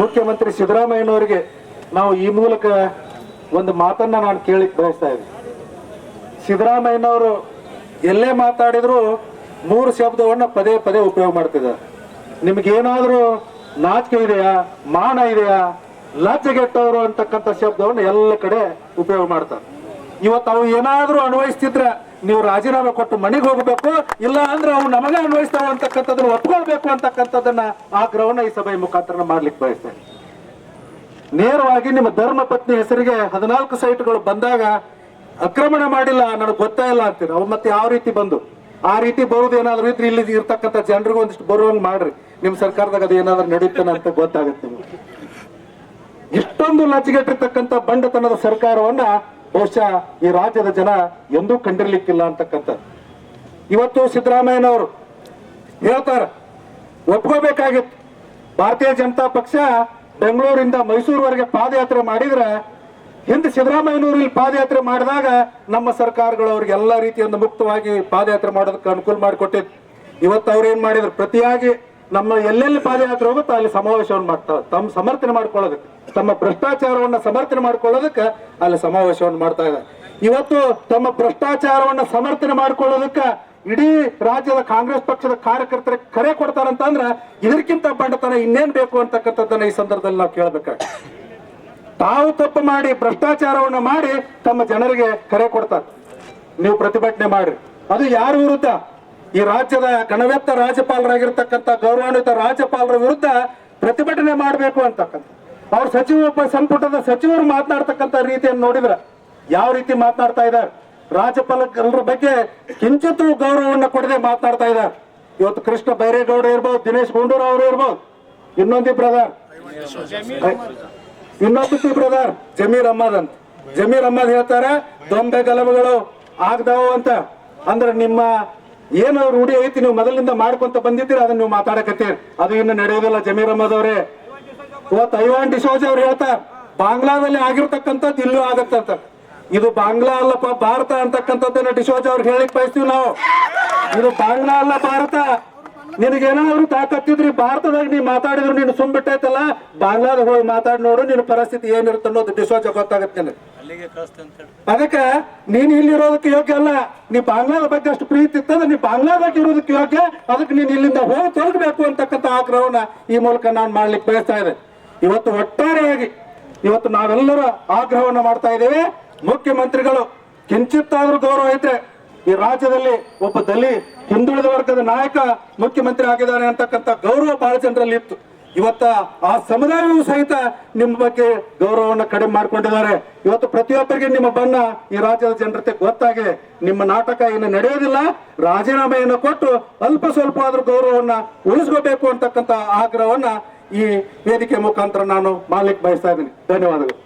ಮುಖ್ಯಮಂತ್ರಿ ಸಿದ್ದರಾಮಯ್ಯನವರಿಗೆ ನಾವು ಈ ಮೂಲಕ ಒಂದು ಮಾತನ್ನ ನಾನು ಕೇಳಿಕ್ ಬಯಸ್ತಾ ಇದ್ದೀನಿ. ಸಿದ್ದರಾಮಯ್ಯನವರು ಎಲ್ಲೇ ಮಾತಾಡಿದ್ರು ಮೂರು ಶಬ್ದವನ್ನ ಪದೇ ಪದೇ ಉಪಯೋಗ ಮಾಡ್ತಿದ್ದಾರೆ. ನಿಮ್ಗೇನಾದ್ರೂ ನಾಚಿಕೆ ಇದೆಯಾ? ಮಾನ ಇದೆಯಾ? ಲಜ್ಜೆಗೆಟ್ಟವರು ಅಂತಕ್ಕಂಥ ಶಬ್ದವನ್ನ ಎಲ್ಲ ಕಡೆ ಉಪಯೋಗ ಮಾಡ್ತಾರೆ. ಇವತ್ತು ಅವು ಏನಾದರೂ ಅನ್ವಯಿಸ್ತಿದ್ರೆ ನೀವು ರಾಜೀನಾಮೆ ಕೊಟ್ಟು ಮನೆಗೆ ಹೋಗಬೇಕು, ಇಲ್ಲ ಅಂದ್ರೆ ಅವು ನಮಗೆ ಅನ್ವಯಿಸ್ತಾವ ಅಂತಕ್ಕಂಥದ್ದನ್ನು ಒಪ್ಕೊಳ್ಬೇಕು ಅಂತಕ್ಕಂಥದ್ದನ್ನ ಆಗ್ರಹವನ್ನ ಈ ಸಭೆಯ ಮುಖಾಂತರ ಮಾಡ್ಲಿಕ್ಕೆ ಬಯಸ್ತೇನೆ. ನೇರವಾಗಿ ನಿಮ್ಮ ಧರ್ಮ ಪತ್ನಿ ಹೆಸರಿಗೆ ಹದಿನಾಲ್ಕು ಸೈಟ್ಗಳು ಬಂದಾಗ ಆಕ್ರಮಣ ಮಾಡಿಲ್ಲ, ನನಗೆ ಗೊತ್ತೇ ಇಲ್ಲ ಅಂತೀರಿ. ಅವು ಮತ್ತೆ ಯಾವ ರೀತಿ ಬಂದು? ಆ ರೀತಿ ಬರುವುದು ಏನಾದ್ರು ಇದ್ರೆ ಇಲ್ಲಿ ಇರ್ತಕ್ಕಂಥ ಜನರಿಗೂ ಒಂದಿಷ್ಟು ಬರುವಂಗ್ ಮಾಡ್ರಿ. ನಿಮ್ ಸರ್ಕಾರದಾಗ ಅದು ಏನಾದ್ರು ನಡೀತಾನೆ ಅಂತ ಗೊತ್ತಾಗುತ್ತೆ. ಇಷ್ಟೊಂದು ಲಜ್ಜೆಗೆಟ್ಟಿರ್ತಕ್ಕಂಥ ಬಂಡತನದ ಸರ್ಕಾರವನ್ನ ಬಹುಶಃ ಈ ರಾಜ್ಯದ ಜನ ಎಂದೂ ಕಂಡಿರ್ಲಿಕ್ಕಿಲ್ಲ ಅಂತಕ್ಕಂಥದ್ದು. ಇವತ್ತು ಸಿದ್ದರಾಮಯ್ಯನವರು ಹೇಳ್ತಾರೆ, ಒಪ್ಕೋಬೇಕಾಗಿತ್ತು. ಭಾರತೀಯ ಜನತಾ ಪಕ್ಷ ಬೆಂಗಳೂರಿಂದ ಮೈಸೂರುವರೆಗೆ ಪಾದಯಾತ್ರೆ ಮಾಡಿದ್ರೆ, ಹಿಂದೆ ಸಿದ್ದರಾಮಯ್ಯನವರು ಇಲ್ಲಿ ಪಾದಯಾತ್ರೆ ಮಾಡಿದಾಗ ನಮ್ಮ ಸರ್ಕಾರಗಳು ಅವ್ರಿಗೆ ಎಲ್ಲ ರೀತಿಯಿಂದ ಮುಕ್ತವಾಗಿ ಪಾದಯಾತ್ರೆ ಮಾಡೋದಕ್ಕೆ ಅನುಕೂಲ ಮಾಡಿಕೊಟ್ಟಿತ್ತು ಇವತ್ತು ಅವ್ರು ಏನ್ ಮಾಡಿದ್ರು, ಪ್ರತಿಯಾಗಿ ನಮ್ಮ ಎಲ್ಲೆಲ್ಲಿ ಪಾದಯಾತ್ರೆ ಹೋಗುತ್ತೋ ಅಲ್ಲಿ ಸಮಾವೇಶವನ್ನು ಮಾಡ್ತಾರೆ ತಮ್ಮ ಸಮರ್ಥನೆ ಮಾಡ್ಕೊಳ್ಳೋದಕ್ಕೆ, ತಮ್ಮ ಭ್ರಷ್ಟಾಚಾರವನ್ನ ಸಮರ್ಥನೆ ಮಾಡ್ಕೊಳ್ಳೋದಕ್ಕೆ ಅಲ್ಲಿ ಸಮಾವೇಶವನ್ನು ಮಾಡ್ತಾ ಇದ್ದಾರೆ. ಇವತ್ತು ತಮ್ಮ ಭ್ರಷ್ಟಾಚಾರವನ್ನ ಸಮರ್ಥನೆ ಮಾಡ್ಕೊಳ್ಳೋದಕ್ಕೆ ಇಡೀ ರಾಜ್ಯದ ಕಾಂಗ್ರೆಸ್ ಪಕ್ಷದ ಕಾರ್ಯಕರ್ತರ ಕರೆ ಕೊಡ್ತಾರಂತಂದ್ರೆ ಇದಕ್ಕಿಂತ ಬಂಡತನ ಇನ್ನೇನ್ ಬೇಕು ಅಂತಕ್ಕಂಥದ್ದನ್ನ ಈ ಸಂದರ್ಭದಲ್ಲಿ ನಾವು ಕೇಳಬೇಕಾಗ್ತದೆ ತಾವು ತಪ್ಪು ಮಾಡಿ, ಭ್ರಷ್ಟಾಚಾರವನ್ನ ಮಾಡಿ ತಮ್ಮ ಜನರಿಗೆ ಕರೆ ಕೊಡ್ತಾರೆ. ನೀವು ಪ್ರತಿಭಟನೆ ಮಾಡ್ರಿ. ಅದು ಯಾರ ವಿರುದ್ಧ? ಈ ರಾಜ್ಯದ ಗಣವೆತ್ತ ರಾಜ್ಯಪಾಲರಾಗಿರ್ತಕ್ಕಂಥ ಗೌರವಾನ್ವಿತ ರಾಜ್ಯಪಾಲರ ವಿರುದ್ಧ ಪ್ರತಿಭಟನೆ ಮಾಡಬೇಕು ಅಂತಕ್ಕಂಥ. ಅವ್ರ ಸಚಿವ ಒಬ್ಬ ಸಂಪುಟದ ಸಚಿವರು ಮಾತನಾಡ್ತಕ್ಕಂಥ ರೀತಿಯನ್ನು ನೋಡಿದ್ರೆ ಯಾವ ರೀತಿ ಮಾತನಾಡ್ತಾ ಇದ್ದಾರೆ? ರಾಜ್ಯಪಾಲರ ಬಗ್ಗೆ ಕಿಂಚಿತ್ತು ಗೌರವವನ್ನು ಕೊಡದೆ ಮಾತನಾಡ್ತಾ ಇದ್ದಾರೆ. ಇವತ್ತು ಕೃಷ್ಣ ಬೈರೇಗೌಡ ಇರ್ಬೋದು, ದಿನೇಶ್ ಗುಂಡೂರಾವ್ ಅವರು ಇರ್ಬೋದು. ಇನ್ನೊಂದಿ ಬ್ರದರ್. ಇನ್ನೊಂದು ಬ್ರದರ್, ಜಮೀರ್ ಅಹ್ಮದ್ ಅಂತ. ಜಮೀರ್ ಅಹ್ಮದ್ ಹೇಳ್ತಾರೆ, ದೊಂಬೆ ಗಲಭೆಗಳು ಆಗ್ದಾವು ಅಂತ. ಅಂದ್ರೆ ನಿಮ್ಮ ಏನು ರೂಢಿ ಐತಿ, ನೀವು ಮೊದಲಿಂದ ಮಾಡ್ಕೊಂತ ಬಂದಿದ್ದೀರಿ, ಅದನ್ನ ನೀವು ಮಾತಾಡಕತ್ತೀರಿ. ಅದು ಇನ್ನು ನಡೆಯೋದಿಲ್ಲ ಜಮೀರ್ ಅಹಮದ್ ಅವರೇ ಇವತ್ತು ಐವಾನ್ ಡಿಸೋಜ್ ಅವ್ರು ಹೇಳ್ತಾರೆ, ಬಾಂಗ್ಲಾದಲ್ಲಿ ಆಗಿರ್ತಕ್ಕಂಥದ್ದು ಇಲ್ಲೂ ಆಗತ್ತಂತ ಇದು ಬಾಂಗ್ಲಾ ಅಲ್ಲಪ್ಪ, ಭಾರತ ಅಂತಕ್ಕಂಥದ್ದನ್ನ ಡಿಸೋಜ್ ಅವ್ರಿಗೆ ಹೇಳಿಕ್ ಬಯಸ್ತೀವಿ ನಾವು. ಇದು ಬಾಂಗ್ಲಾ ಅಲ್ಲ ಭಾರತ. ನಿನಗೇನಾದ್ರು ತಾಕತ್ತಿದ್ರಿ ಭಾರತದಾಗ ನೀ ಮಾತಾಡಿದ್ರು ನೀನು ಸುಮ್ ಬಿಟ್ಟೈತಲ್ಲ ಬಾಂಗ್ಲಾದಾಗ ಹೋಗಿ ಮಾತಾಡಿ ನೋಡು ನಿನ್ನ ಪರಿಸ್ಥಿತಿ ಏನಿರುತ್ತೆ ಅನ್ನೋದು ಡಿಸೋಜ ಗೊತ್ತಾಗತ್ತೆ ಅದಕ್ಕೆ ನೀನ್ ಇಲ್ಲಿರೋದಕ್ಕೆ ಯೋಗ್ಯ ಅಲ್ಲ. ನೀ ಬಾಂಗ್ಲಾದ ಬಗ್ಗೆ ಅಷ್ಟು ಪ್ರೀತಿ ಇತ್ತಂದ್ರೆ ನೀ ಬಾಂಗ್ಲಾದಾಗ ಇರೋದಕ್ಕೆ ಯೋಗ್ಯ. ಅದಕ್ಕೆ ನೀನ್ ಇಲ್ಲಿಂದ ಹೋಗಿ ತೊಲಗಬೇಕು ಅಂತಕ್ಕಂಥ ಆಗ್ರಹವನ್ನ ಈ ಮೂಲಕ ನಾನು ಮಾಡ್ಲಿಕ್ಕೆ ಬಯಸ್ತಾ ಇದೆ ಇವತ್ತು ಒಟ್ಟಾರೆಯಾಗಿ ಇವತ್ತು ನಾವೆಲ್ಲರೂ ಆಗ್ರಹವನ್ನ ಮಾಡ್ತಾ ಇದ್ದೇವೆ. ಮುಖ್ಯಮಂತ್ರಿಗಳು ಕಿಂಚಿತ್ತಾದ್ರೂ ಗೌರವ ಇದ್ರೆ ಈ ರಾಜ್ಯದಲ್ಲಿ ಒಬ್ಬ ದಲಿ ಹಿಂದುಳಿದ ವರ್ಗದ ನಾಯಕ ಮುಖ್ಯಮಂತ್ರಿ ಆಗಿದ್ದಾನೆ ಅಂತಕ್ಕಂಥ ಗೌರವ ಬಹಳ ಜನರಲ್ಲಿ ಇತ್ತು. ಇವತ್ತ ಆ ಸಮುದಾಯವೂ ಸಹಿತ ನಿಮ್ಮ ಬಗ್ಗೆ ಗೌರವವನ್ನು ಕಡಿಮೆ ಮಾಡಿಕೊಂಡಿದ್ದಾರೆ. ಇವತ್ತು ಪ್ರತಿಯೊಬ್ಬರಿಗೆ ನಿಮ್ಮ ಬಣ್ಣ ಈ ರಾಜ್ಯದ ಜನರತೆ ಗೊತ್ತಾಗಿ ನಿಮ್ಮ ನಾಟಕ ಏನು ನಡೆಯೋದಿಲ್ಲ. ರಾಜೀನಾಮೆಯನ್ನು ಕೊಟ್ಟು ಅಲ್ಪ ಸ್ವಲ್ಪ ಆದ್ರೂ ಗೌರವವನ್ನ ಉಳಿಸ್ಕೋಬೇಕು ಅಂತಕ್ಕಂಥ ಆಗ್ರಹವನ್ನ ಈ ವೇದಿಕೆ ಮುಖಾಂತರ ನಾನು ಮಾಡ್ಲಿಕ್ಕೆ ಬಯಸ್ತಾ ಇದ್ದೀನಿ. ಧನ್ಯವಾದಗಳು.